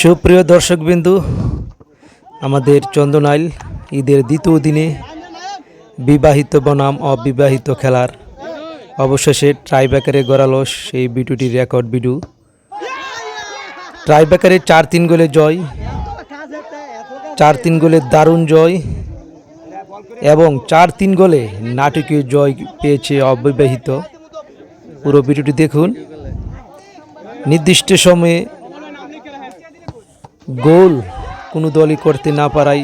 সুপ্রিয় দর্শকবিন্দু, আমাদের চন্দনাইল ঈদের দ্বিতীয় দিনে বিবাহিত বনাম অবিবাহিত খেলার অবশেষে ট্রাইব্যাকারে গড়ালো সেই ভিডিওটির রেকর্ড ভিডিও ট্রাইব্যাকারে চার তিন গোলে জয় চার তিন গোলে দারুণ জয় এবং চার তিন গোলে নাটকীয় জয় পেয়েছে অবিবাহিত। পুরো ভিডিওটি দেখুন। নির্দিষ্ট সময়ে গোল কোনো দলই করতে না পারাই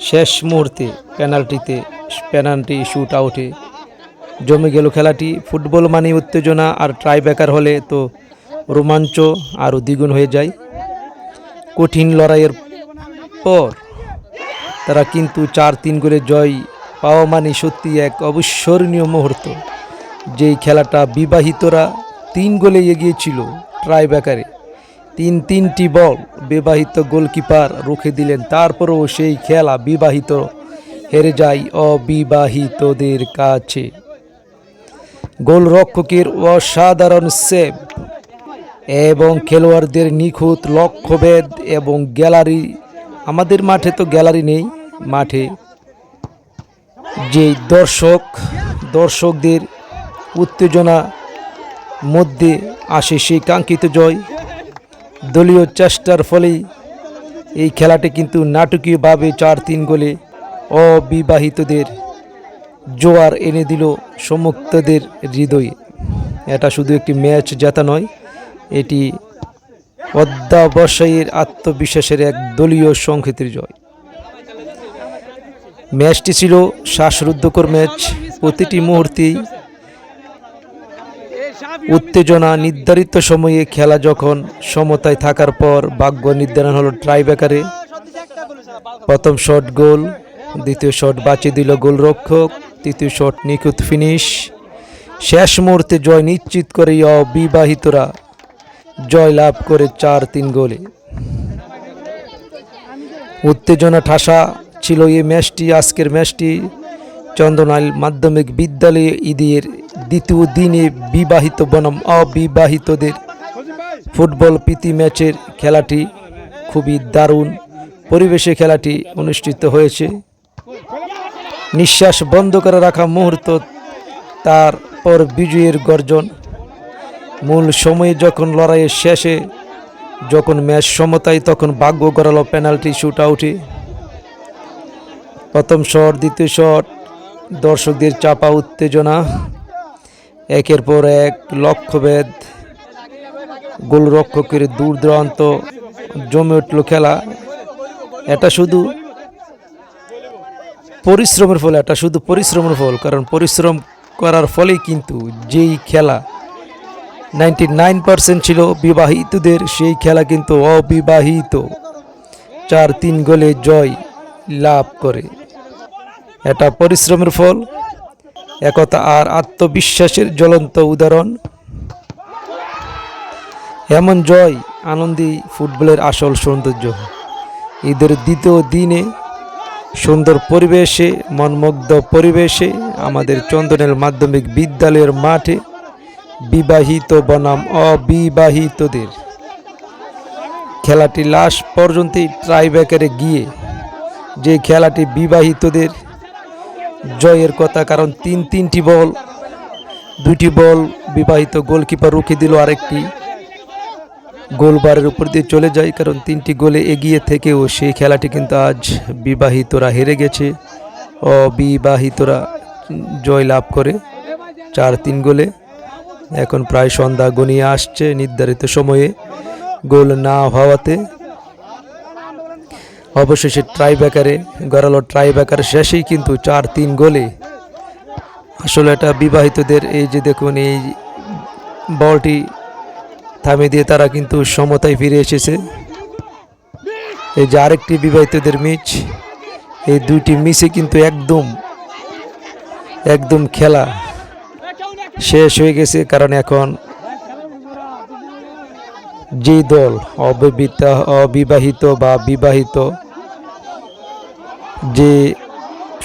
শেষ মুহূর্তে পেনাল্টিতে, পেনাল্টি শ্যুট আউটে জমে গেল খেলাটি। ফুটবল মানে উত্তেজনা আর ট্রাইব্যাকার হলে তো রোমাঞ্চ আরও দ্বিগুণ হয়ে যায়। কঠিন লড়াইয়ের পর তারা কিন্তু চার তিন গোলে জয় পাওয়া মানে সত্যি এক অবিস্মরণীয় মুহূর্ত। যেই খেলাটা বিবাহিতরা তিন গোলে এগিয়েছিল ট্রাইব্যাকারে তিন তিনটি বল বিবাহিত গোলকিপার রুখে দিলেন। তারপরেও সেই খেলা বিবাহিত হেরে যায় অবিবাহিতদের কাছে। গোলরক্ষকের অসাধারণ সেভ এবং খেলোয়াড়দের নিখুঁত লক্ষ্যভেদ এবং গ্যালারি। আমাদের মাঠে তো গ্যালারি নেই, মাঠে। যে দর্শক, দর্শকদের উত্তেজনা মধ্যে আসে সেই কাঙ্ক্ষিত জয়। দলীয় চেষ্টার ফলেই এই খেলাটি কিন্তু নাটকীয়ভাবে চার তিন গোলে অবিবাহিতদের জোয়ার এনে দিল সমুক্তদের হৃদয়ে। এটা শুধু একটি ম্যাচ জেতা নয়, এটি অধ্যাবসায়ের আত্মবিশ্বাসের এক দলীয় সংক্ষেপের জয়। ম্যাচটি ছিল শ্বাসরুদ্ধকর ম্যাচ। প্রতিটি মুহূর্তেই উত্তেজনা, নির্ধারিত সময়ে খেলা যখন সমতায় থাকার পর ভাগ্য নির্ধারণ হলো ট্রাইব্যাকারে প্রথম শট গোল, দ্বিতীয় শট বাঁচিয়ে দিল গোলরক্ষক, তৃতীয় শট নিখুঁত ফিনিশ শেষ মুহূর্তে জয় নিশ্চিত করে অবিবাহিতরা। জয় লাভ করে চার তিন গোলে। উত্তেজনা, ঠাসা ছিল এই ম্যাচটি, আজকের ম্যাচটি। চন্দনাইল মাধ্যমিক বিদ্যালয়ে ঈদের দ্বিতীয় দিনে বিবাহিত বনাম অবিবাহিতদের ফুটবল প্রীতি ম্যাচের খেলাটি খুবই দারুণ পরিবেশে খেলাটি অনুষ্ঠিত হয়েছে। নিঃশ্বাস বন্ধ করে রাখা মুহূর্ত তারপর বিজয়ের গর্জন। মূল সময়ে যখন লড়াইয়ের শেষে যখন ম্যাচ সমতায় তখন ভাগ্য গড়ালো পেনাল্টি শুট আউটে প্রথম শট, দ্বিতীয় শট, দর্শকদের চাপা উত্তেজনা। একের পর এক লক্ষ্যভেদ, গোলরক্ষকের দূর দূরান্ত জমে উঠল খেলা। এটা শুধু পরিশ্রমের ফল, এটা শুধু পরিশ্রমের ফল, কারণ পরিশ্রম করার ফলেই কিন্তু যেই খেলা। নাইনটি নাইন পার্সেন্ট ছিল বিবাহিতদের, সেই খেলা কিন্তু অবিবাহিত। চার তিন গোলে জয় লাভ করে। এটা পরিশ্রমের ফল। একতা আর আত্মবিশ্বাসের জ্বলন্ত উদাহরণ। এমন জয়, আনন্দী ফুটবলের আসল সৌন্দর্য। ঈদের দ্বিতীয় দিনে সুন্দর পরিবেশে, মনমুগ্ধ পরিবেশে আমাদের চন্দনের মাধ্যমিক বিদ্যালয়ের মাঠে বিবাহিত বনাম অবিবাহিতদের। খেলাটি লাস্ট পর্যন্তই ট্রাইব্যাকারে গিয়ে যে খেলাটি বিবাহিতদের জয়ের কথা, কারণ তিন, তিনটি বল দুটি বল বিবাহিত গোলকিপার রুখে দিল আরেকটি। গোলবারের উপর দিয়ে চলে যায়, কারণ তিনটি গোলে এগিয়ে থেকেও সেই খেলাটি কিন্তু আজ বিবাহিতরা হেরে গেছে। অবিবাহিতরা জয় লাভ করে চার, তিন গোলে। এখন প্রায় সন্ধ্যা গনিয়ে আসছে নির্ধারিত সময়ে। গোল না হওয়াতে অবশেষে ট্রাইব্যাকারে গড়ালো ট্রাইব্যাকার শেষেই কিন্তু চার তিন গোলে। আসলে এটা বিবাহিতদের এই যে দেখুন, এই বলটি থামিয়ে দিয়ে তারা কিন্তু সমতায় ফিরে এসেছে। এই যে আরেকটি বিবাহিতদের মিচ, এই দুইটি মিসে কিন্তু একদম একদম খেলা শেষ হয়ে গেছে, কারণ এখন যেই দল অবিবাহিত অবিবাহিত বা বিবাহিত, যে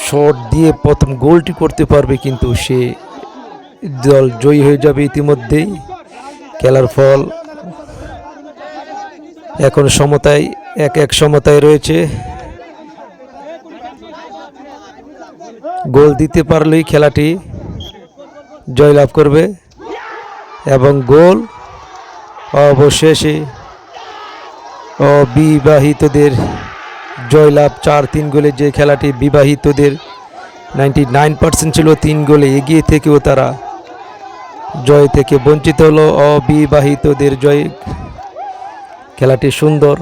শট দিয়ে প্রথম গোলটি করতে পারবে কিন্তু সে দল জয়ী হয়ে যাবে ইতিমধ্যেই। খেলার ফল এখন সমতায়, এক এক সমতায় রয়েছে। গোল দিতে পারলেই খেলাটি জয়লাভ করবে এবং গোল অবশেষে অবিবাহিতদের জয়লাভ চার তিন গোলে, যে খেলাটি বিবাহিতদের নাইনটি নাইন পার্সেন্ট ছিল, তিন গোলে এগিয়ে থেকেও তারা জয় থেকে বঞ্চিত হলো। অবিবাহিতদের জয় খেলাটি সুন্দর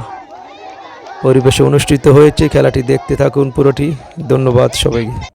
পরিবেশে অনুষ্ঠিত হয়েছে। খেলাটি দেখতে থাকুন পুরোটি। ধন্যবাদ সবাইকে।